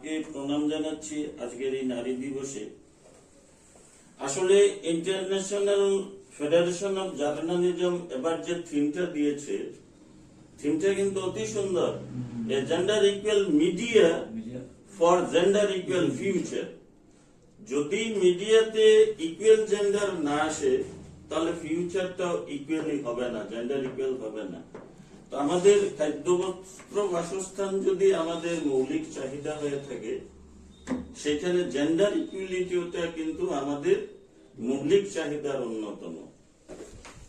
মাকে প্রণাম জানাচ্ছি আজকের এই নারী দিবসে। আসলে ইন্টারন্যাশনাল ফেডারেশন অফ জার্নালিজম এবার যে থিমটা দিয়েছে থিমটা কিন্তু অতি সুন্দর। A gender equal media for gender equal future যদি মিডিয়াতে ইকুয়াল জেন্ডার না আসে তাহলে ফিউচারটাও ইকুয়ালি হবে না জেন্ডার ইকুয়াল হবে না। আমাদের খাদ্য বস্ত্র বাসস্থান যদি আমাদের মৌলিক চাহিদা হয়ে থাকে, সেখানে জেন্ডার ইকুয়ালিটিটা কিন্তু আমাদের মৌলিক চাহিদার অন্যতম।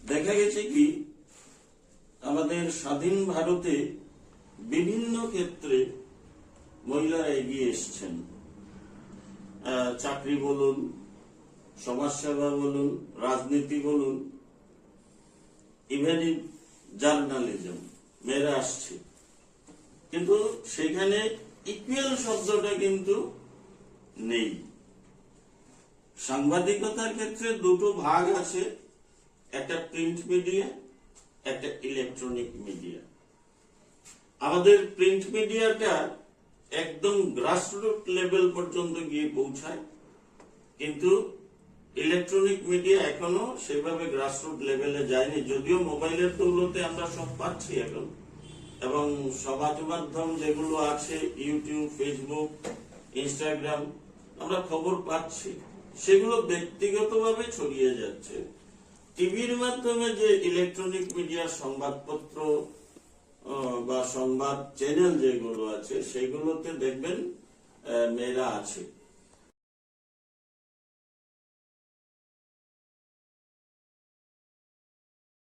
দেখা গেছে কি, আমাদের স্বাধীন ভারতে বিভিন্ন ক্ষেত্রে মহিলারা এগিয়ে এসছেন। চাকরি বলুন, সমাজসেবা বলুন, রাজনীতি বলুন ইভেন জার্নালিজম মেয়েরা আসছে। কিন্তু সেখানে ইকুয়াল শব্দটা কিন্তু নেই। সাংবাদিকতার ক্ষেত্রে দুটো ভাগ আছে, একটা প্রিন্ট মিডিয়া একটা ইলেকট্রনিক মিডিয়া আমাদের প্রিন্ট মিডিয়াটা একদম গ্রাসরুট লেভেল পর্যন্ত গিয়ে পৌঁছায়, কিন্তু ইলেকট্রনিক মিডিয়া এখনও সেভাবে গ্রাসরুট লেভেলে যায়নি। যদিও মোবাইলের দৌলতে আমরা সব পাচ্ছি এখন। এবং সমাজ মাধ্যম যেগুলো আছে ইউটিউব ফেসবুক ইনস্টাগ্রাম আমরা খবর পাচ্ছি। সেগুলো ব্যক্তিগতভাবে ছড়িয়ে যাচ্ছে। টিভির মাধ্যমে যে ইলেকট্রনিক মিডিয়ার সংবাদপত্র বা সংবাদ চ্যানেল যেগুলো আছে, সেগুলোতে দেখবেন মেয়েরা আছে।